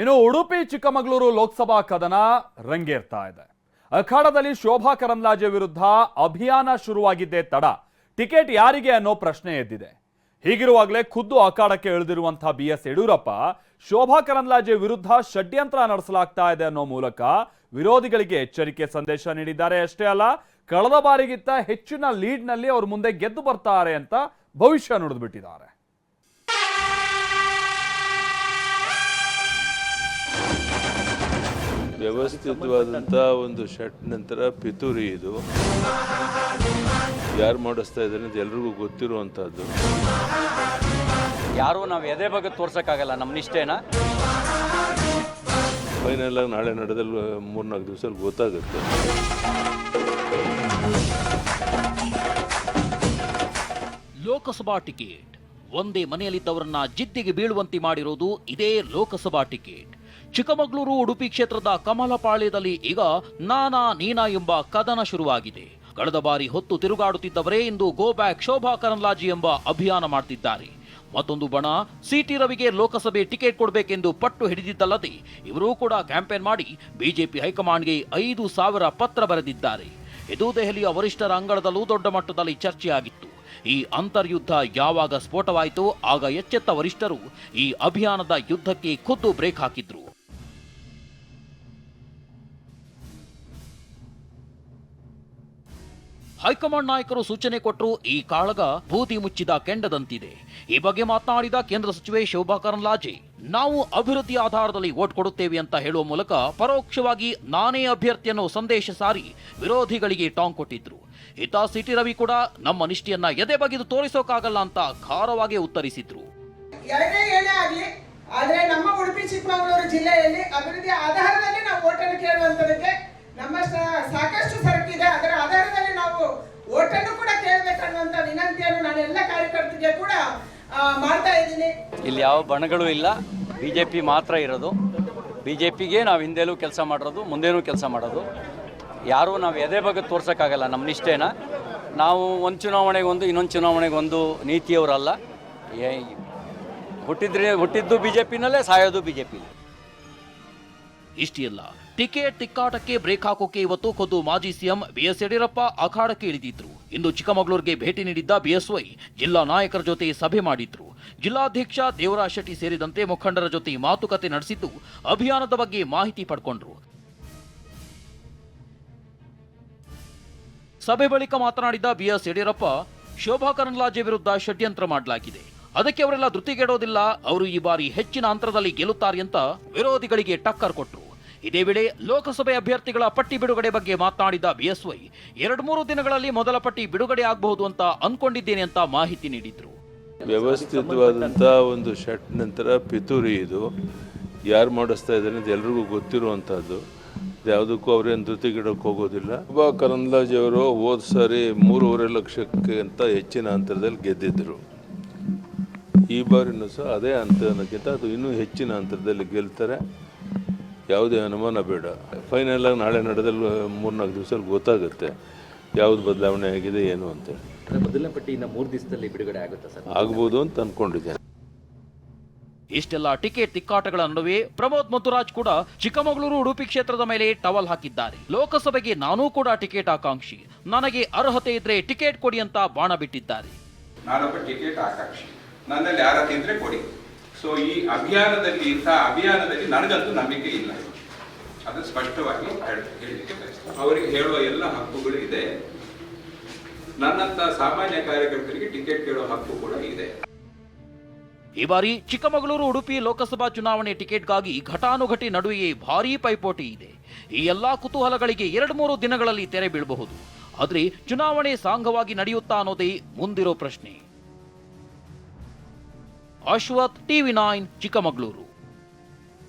ಇನ್ನು ಉಡುಪಿ, ಚಿಕ್ಕಮಗಳೂರು ಲೋಕಸಭಾ ಕದನ ರಂಗೇರ್ತಾ ಇದೆ. ಅಖಾಡದಲ್ಲಿ ಶೋಭಾ ಕರಂದ್ಲಾಜೆ ವಿರುದ್ಧ ಅಭಿಯಾನ ಶುರುವಾಗಿದ್ದೇ ತಡ. ಟಿಕೆಟ್ ಯಾರಿಗೆ ಅನ್ನೋ ಪ್ರಶ್ನೆ ಎದ್ದಿದೆ. ಹೀಗಿರುವಾಗಲೇ ಖುದ್ದು ಅಖಾಡಕ್ಕೆ ಇಳಿದಿರುವಂತಹ ಬಿ ಎಸ್ ಯಡಿಯೂರಪ್ಪ, ಶೋಭಾ ಕರಂದ್ಲಾಜೆ ವಿರುದ್ಧ ಷಡ್ಯಂತ್ರ ನಡೆಸಲಾಗ್ತಾ ಇದೆ ಅನ್ನೋ ಮೂಲಕ ವಿರೋಧಿಗಳಿಗೆ ಎಚ್ಚರಿಕೆ ಸಂದೇಶ ನೀಡಿದ್ದಾರೆ. ಅಷ್ಟೇ ಅಲ್ಲ, ಕಳೆದ ಬಾರಿಗಿಂತ ಹೆಚ್ಚಿನ ಲೀಡ್ನಲ್ಲಿ ಅವರು ಮುಂದೆ ಗೆದ್ದು ಬರ್ತಾರೆ ಅಂತ ಭವಿಷ್ಯ ನುಡಿದ್ಬಿಟ್ಟಿದ್ದಾರೆ. ವ್ಯವಸ್ಥಿತವಾದಂಥ ಒಂದು ಶಟ್ ನಂತರ ಪಿತೂರಿ ಇದು. ಯಾರು ಮಾಡಿಸ್ತಾ ಇದ್ದಾರೆ ಅಂತ ಎಲ್ರಿಗೂ ಗೊತ್ತಿರುವಂಥದ್ದು. ಯಾರು ನಾವು ಎದೆ ಬಗ್ಗೆ ತೋರ್ಸೋಕ್ಕಾಗಲ್ಲ ನಮ್ಮ ನಿಷ್ಠೆನ. ಫೈನಲ್ ಆಗಿ ನಾಳೆ ನಡೆದಲ್ಲಿ ಮೂರ್ನಾಲ್ಕು ದಿವಸದಲ್ಲಿ ಗೊತ್ತಾಗುತ್ತೆ. ಲೋಕಸಭಾ ಟಿಕೆಟ್. ಒಂದೇ ಮನೆಯಲ್ಲಿದ್ದವರನ್ನ ಜಿದ್ದಿಗೆ ಬೀಳುವಂತೆ ಮಾಡಿರೋದು ಇದೇ ಲೋಕಸಭಾ ಟಿಕೆಟ್. ಚಿಕ್ಕಮಗಳೂರು ಉಡುಪಿ ಕ್ಷೇತ್ರದ ಕಮಲಪಾಳ್ಯದಲ್ಲಿ ಈಗ ನಾನಾ ನೀನಾ ಎಂಬ ಕದನ ಶುರುವಾಗಿದೆ. ಕಳೆದ ಬಾರಿ ಹೊತ್ತು ತಿರುಗಾಡುತ್ತಿದ್ದವರೇ ಇಂದು ಗೋ ಬ್ಯಾಕ್ ಶೋಭಾ ಕರಂದ್ಲಾಜಿ ಎಂಬ ಅಭಿಯಾನ ಮಾಡ್ತಿದ್ದಾರೆ. ಮತ್ತೊಂದು ಬಣ, ಸಿಟಿ ರವಿಗೆ ಲೋಕಸಭೆ ಟಿಕೆಟ್ ಕೊಡಬೇಕೆಂದು ಪಟ್ಟು ಹಿಡಿದಿದ್ದಲ್ಲದೆ, ಇವರೂ ಕೂಡ ಕ್ಯಾಂಪೇನ್ ಮಾಡಿ ಬಿಜೆಪಿ ಹೈಕಮಾಂಡ್ಗೆ ಐದು ಸಾವಿರ ಪತ್ರ ಬರೆದಿದ್ದಾರೆ. ಇದು ದೆಹಲಿಯ ವರಿಷ್ಠರ ಅಂಗಳದಲ್ಲೂ ದೊಡ್ಡ ಮಟ್ಟದಲ್ಲಿ ಚರ್ಚೆಯಾಗಿತ್ತು. ಈ ಅಂತರ್ಯುದ್ಧ ಯಾವಾಗ ಸ್ಫೋಟವಾಯಿತೋ ಆಗ ಎಚ್ಚೆತ್ತ ವರಿಷ್ಠರು ಈ ಅಭಿಯಾನದ ಯುದ್ಧಕ್ಕೆ ಖುದ್ದು ಬ್ರೇಕ್ ಹಾಕಿದ್ರು. ಹೈಕಮಾಂಡ್ ನಾಯಕರು ಸೂಚನೆ ಕೊಟ್ಟರು ಈ ಕಾಳಗ ಬೂದಿ ಮುಚ್ಚಿದ ಕೆಂಡದಂತಿದೆ. ಈ ಬಗ್ಗೆ ಮಾತನಾಡಿದ ಕೇಂದ್ರ ಸಚಿವೆ ಶೋಭಾ ಕರಂದ್ಲಾಜೆ ನಾವು ಅಭಿವೃದ್ಧಿ ಆಧಾರದಲ್ಲಿ ಓಟ್ ಕೊಡುತ್ತೇವೆ ಅಂತ ಹೇಳುವ ಮೂಲಕ ಪರೋಕ್ಷವಾಗಿ ನಾನೇ ಅಭ್ಯರ್ಥಿಯನ್ನು ಸಂದೇಶ ಸಾರಿ ವಿರೋಧಿಗಳಿಗೆ ಟಾಂಗ್ ಕೊಟ್ಟಿದ್ರು. ಇತ ಸಿಟಿ ರವಿ ಕೂಡ ನಮ್ಮ ನಿಷ್ಠೆಯನ್ನ ಎದೆ ಬಗೆದು ತೋರಿಸೋಕಾಗಲ್ಲ ಅಂತ ಖಾರವಾಗಿ ಉತ್ತರಿಸಿದ್ರು ಎರಡೇ ಏನೇ ಆಗ್ಲಿ ಆದ್ರೆ ನಮ್ಮ ಉಡುಪಿ ಚಿಕ್ಕಮಗಳೂರು ಜಿಲ್ಲೆಯಲ್ಲಿ ಅಭಿವೃದ್ಧಿ ಆಧಾರದಲ್ಲಿ ನಾವು ಓಟನ್ನು ಕೇಳುವಂತದಕ್ಕೆ ನಮ್ಮ ಸ- ಸಾಕಷ್ಟು ಸರಕಿದೆ ಅದರ ಆಧಾರದಲ್ಲಿ ನಾವು ಓಟನ್ನು ಕೂಡ ಕೇಳಬೇಕನ್ನುವಂತ ವಿನಂತಿಯನ್ನು ನಾನು ಎಲ್ಲ ಕಾರ್ಯಕರ್ತರಿಗೆ ಕೂಡ ಆ, ಮಾಡ್ತಾ ಇದ್ದೀನಿ. ಇಲ್ಲಿ ಯಾವ ಬಣಗಳು ಇಲ್ಲ. ಬಿ ಜೆ ಪಿ ಮಾತ್ರ ಇರೋದು. ಬಿ ಜೆ ಪಿಗೆ ನಾವು ಹಿಂದೆಲೂ ಕೆಲಸ ಮಾಡಿರೋದು, ಮುಂದೇನೂ ಕೆಲಸ ಮಾಡೋದು. ಯಾರೂ ನಾವು ಎದೆ ಬಗ್ಗೆ ತೋರ್ಸೋಕ್ಕಾಗಲ್ಲ ನಮ್ಮ ನಿಷ್ಠೇನ. ನಾವು ಒಂದು ಚುನಾವಣೆಗೆ ಒಂದು, ಇನ್ನೊಂದು ಚುನಾವಣೆಗೆ ಒಂದು ನೀತಿಯವರಲ್ಲ. ಹುಟ್ಟಿದ್ರೆ, ಹುಟ್ಟಿದ್ದು ಬಿ ಜೆ ಪಿನಲ್ಲೇ ಸಾಯೋದು ಬಿ ಜೆ ಪಿ ಇಷ್ಟೇ ಅಲ್ಲ ಟಿಕೆಟ್ ತಿಕ್ಕಾಟಕ್ಕೆ ಬ್ರೇಕ್ ಹಾಕೋಕೆ ಇವತ್ತು ಖುದ್ದು ಮಾಜಿ ಸಿಎಂ ಬಿಎಸ್ ಯಡಿಯೂರಪ್ಪ ಅಖಾಡಕ್ಕೆ ಇಳಿದಿದ್ರು. ಇಂದು ಚಿಕ್ಕಮಗಳೂರಿಗೆ ಭೇಟಿ ನೀಡಿದ್ದ ಬಿಎಸ್ವೈ ಜಿಲ್ಲಾ ನಾಯಕರ ಜೊತೆ ಸಭೆ ಮಾಡಿದ್ರು. ಜಿಲ್ಲಾಧ್ಯಕ್ಷ ದೇವರಾಜ್ ಶೆಟ್ಟಿ ಸೇರಿದಂತೆ ಮುಖಂಡರ ಜೊತೆ ಮಾತುಕತೆ ನಡೆಸಿದ್ದು ಅಭಿಯಾನದ ಬಗ್ಗೆ ಮಾಹಿತಿ ಪಡ್ಕೊಂಡ್ರು. ಸಭೆ ಬಳಿಕ ಮಾತನಾಡಿದ ಬಿಎಸ್ ಯಡಿಯೂರಪ್ಪ, ಶೋಭಾ ಕರಂದ್ಲಾಜೆ ವಿರುದ್ಧ ಷಡ್ಯಂತ್ರ ಮಾಡಲಾಗಿದೆ. ಅದಕ್ಕೆ ಅವರೆಲ್ಲ ಧೃತಿಗೆಡೋದಿಲ್ಲ, ಅವರು ಈ ಬಾರಿ ಹೆಚ್ಚಿನ ಅಂತರದಲ್ಲಿ ಗೆಲ್ಲುತ್ತಾರೆ ಅಂತ ವಿರೋಧಿಗಳಿಗೆ ಟಕ್ಕರ್ ಕೊಟ್ಟರು ಇದೇ ವೇಳೆ ಲೋಕಸಭೆ ಅಭ್ಯರ್ಥಿಗಳ ಪಟ್ಟಿ ಬಿಡುಗಡೆ ಬಗ್ಗೆ ಮಾತನಾಡಿದ ಬಿಎಸ್ವೈ, ಎರಡು ಮೂರು ದಿನಗಳಲ್ಲಿ ಮೊದಲ ಪಟ್ಟಿ ಬಿಡುಗಡೆ ಆಗಬಹುದು ಅಂತ ಅನ್ಕೊಂಡಿದ್ದೇನೆ ಅಂತ ಮಾಹಿತಿ ನೀಡಿದ್ರು. ವ್ಯವಸ್ಥಿತವಾದಂಥ ಒಂದು ಶಟ್ ನಂತರ ಪಿತೂರಿ ಇದು. ಯಾರು ಮಾಡಿಸ್ತಾ ಇದ್ದಾರೆ ಅಂತ ಎಲ್ರಿಗೂ ಗೊತ್ತಿರುವಂಥದ್ದು ಯಾವುದಕ್ಕೂ ಅವ್ರೇನು ಧೃತಿಗಿಡಕ್ಕೆ ಹೋಗೋದಿಲ್ಲ. ಶೋಭಾ ಕರಂದ್ಲಾಜ್ ಅವರು ಹೋದ ಸಾರಿ ಮೂರುವರೆ ಲಕ್ಷಕ್ಕೆ ಅಂತ ಹೆಚ್ಚಿನ ಅಂತರದಲ್ಲಿ ಗೆದ್ದಿದ್ದರು ಈ ಬಾರಿನೂ ಸಹ ಅದೇ ಅಂತರಕ್ಕಿಂತ ಅದು ಇನ್ನೂ ಹೆಚ್ಚಿನ ಅಂತರದಲ್ಲಿ ಗೆಲ್ತಾರೆ. ಯಾವುದೇ ಅನುಮಾನ ಬೇಡ. ಫೈನಲ್ ಆಗಿ ನಾಳೆ ನಡೆದಲ್ಲಿ ಮೂರ್ನಾಲ್ಕು ದಿವಸದಲ್ಲಿ ಗೊತ್ತಾಗುತ್ತೆ ಯಾವ್ದು ಬದಲಾವಣೆ ಆಗಿದೆ ಏನು ಅಂತೇಳಿ ಮೊದಲನೇ ಇನ್ನು ಮೂರು ದಿವಸದಲ್ಲಿ ಬಿಡುಗಡೆ ಆಗುತ್ತೆ ಸರ್? ಆಗ್ಬೋದು ಅಂತ ಅನ್ಕೊಂಡಿದ್ದೇನೆ. ಇಷ್ಟೆಲ್ಲ ಟಿಕೆಟ್ ತಿಕ್ಕಾಟಗಳ ನಡುವೆ ಪ್ರಮೋದ್ ಮಧುರಾಜ್ ಕೂಡ ಚಿಕ್ಕಮಗಳೂರು ಉಡುಪಿ ಕ್ಷೇತ್ರದ ಮೇಲೆ ಟವಲ್ ಹಾಕಿದ್ದಾರೆ. ಲೋಕಸಭೆಗೆ ನಾನೂ ಕೂಡ ಟಿಕೆಟ್ ಆಕಾಂಕ್ಷಿ. ನನಗೆ ಅರ್ಹತೆ ಇದ್ರೆ ಟಿಕೆಟ್ ಕೊಡಿ ಅಂತ ಬಾಣ ಬಿಟ್ಟಿದ್ದಾರೆ. ನಾನೊಬ್ಬ ಟಿಕೆಟ್ ಆಕಾಂಕ್ಷಿ. ನನ್ನಲ್ಲಿ ಅರ್ಹತೆ ಇದ್ರೆ ಕೊಡಿ. ಸೊ ಈ ಅಭಿಯಾನದಲ್ಲಿ, ಇಂಥ ಅಭಿಯಾನದಲ್ಲಿ ನನಗಂತೂ ನಂಬಿಕೆ ಇಲ್ಲ. ಅದು ಸ್ಪಷ್ಟವಾಗಿ ಹೇಳ್- ಹೇಳಲಿಕ್ಕೆ ಅವರಿಗೆ ಹೇಳುವ ಎಲ್ಲ ಹಕ್ಕುಗಳು ಇದೆ. ನನ್ನಂತ ಸಾಮಾನ್ಯ ಕಾರ್ಯಕರ್ತರಿಗೆ ಟಿಕೆಟ್ ಕೇಳೋ ಹಕ್ಕು ಕೂಡ ಇದೆ. ಈ ಬಾರಿ ಚಿಕ್ಕಮಗಳೂರು, ಉಡುಪಿ ಲೋಕಸಭಾ ಚುನಾವಣೆ ಟಿಕೆಟ್ಗಾಗಿ ಘಟಾನುಘಟಿ ನಡುವೆಯೇ ಭಾರೀ ಪೈಪೋಟಿ ಇದೆ. ಈ ಎಲ್ಲಾ ಕುತೂಹಲಗಳಿಗೆ ಎರಡು ಮೂರು ದಿನಗಳಲ್ಲಿ ತೆರೆ ಬೀಳಬಹುದು. ಆದರೆ, ಚುನಾವಣೆ ಸಾಂಗವಾಗಿ ನಡೆಯುತ್ತಾ ಅನ್ನೋದೇ ಮುಂದಿರೋ ಪ್ರಶ್ನೆ. Ashwath TV nine Chikkamagaluru.